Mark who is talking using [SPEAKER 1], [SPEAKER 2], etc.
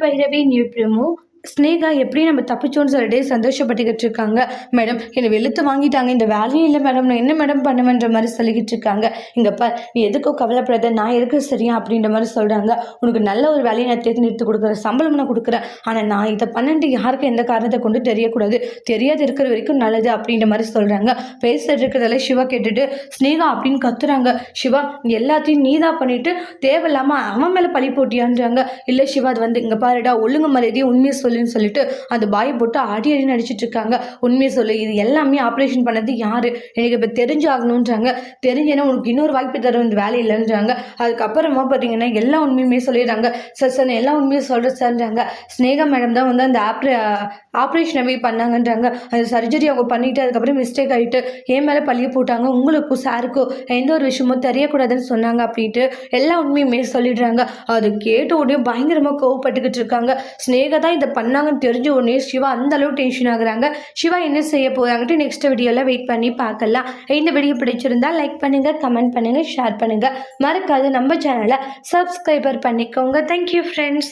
[SPEAKER 1] Bhairavi new प्रमुख ஸ்னேகா எப்படி நம்ம தப்பிச்சோன்னு சொல்லிட்டு சந்தோஷப்பட்டுக்கிட்டு இருக்காங்க. மேடம் என்னை வெளுத்து வாங்கிட்டாங்க. இந்த வேலையும் இல்லை மேடம். நான் என்ன மேடம் பண்ணுவேன்ற மாதிரி சொல்லிக்கிட்டு இருக்காங்க. இங்கப்பா நீ எதுக்கோ கவலைப்படாத. நான் இருக்க சரியா அப்படின்ற மாதிரி சொல்கிறாங்க உனக்கு நல்ல ஒரு வேலையை நான் தேர்ந்தெடுத்து கொடுக்குறேன். சம்பளம் நான் கொடுக்குறேன். ஆனால் நான் இதை பண்ணிட்டு யாருக்கும் எந்த காரணத்தை கொண்டு தெரியக்கூடாது. தெரியாது இருக்கிற வரைக்கும் நல்லது அப்படின்ற மாதிரி சொல்கிறாங்க பேசிட்டு இருக்கிறதால சிவா கேட்டுட்டு ஸ்னேகா அப்படின்னு கத்துறாங்க. சிவா எல்லாத்தையும் நீ தான் பண்ணிட்டு தேவையில்லாமல் அவன் மேலே பழி போட்டியான்றாங்க. இல்லை சிவா அது வந்து இங்கே பாருடா ஒழுங்கு மரியாதையை உண்மையை சொல்லுன்னு சொல்லிட்டு அந்த பாய் போட்டு அடி அடி நடிச்சிட்டு இருக்காங்க. உண்மையை சொல்லு இது எல்லாமே ஆப்ரேஷன் பண்ணது யாரு? எனக்கு இப்போ தெரிஞ்சு ஆகணுன்றாங்க தெரிஞ்சேன்னா உனக்கு இன்னொரு வாய்ப்பு தரும் இந்த வேலை இல்லைன்றாங்க. அதுக்கப்புறமா பார்த்தீங்கன்னா எல்லா உண்மையுமே சொல்லிடுறாங்க. சார் சார் எல்லா உண்மையும் சொல்கிற சார்ன்றாங்க. ஸ்னேகா மேடம் தான் வந்து அந்த ஆப்ரே ஆப்ரேஷனை போய் பண்ணாங்கன்றாங்க. அந்த சர்ஜரி அவங்க பண்ணிட்டு அதுக்கப்புறம் மிஸ்டேக் ஆகிட்டு என் மேலே பழிய போட்டாங்க. உங்களுக்கும் சாருக்கும் எந்த ஒரு விஷயமும் தெரியக்கூடாதுன்னு சொன்னாங்க அப்படின்ட்டு எல்லா உண்மையுமே சொல்லிடுறாங்க. அது கேட்ட உடனே பயங்கரமாக கோவப்பட்டுக்கிட்டு இருக்காங்க. ஸ்னேகா தான் இதை பண்ணாங்கன்னு தெரிஞ்ச உடனே சிவா அந்த அளவு டென்ஷன் ஆகுறாங்க. சிவா என்ன செய்ய போகிறாங்கட்டு நெக்ஸ்ட் வீடியோவில் வெயிட் பண்ணி பார்க்கலாம். இந்த வீடியோ பிடிச்சிருந்தா லைக் பண்ணுங்கள் கமெண்ட் பண்ணுங்கள் ஷேர் பண்ணுங்கள் மறக்காது நம்ம சேனலை சப்ஸ்கிரைபர் பண்ணிக்கோங்க. Thank you friends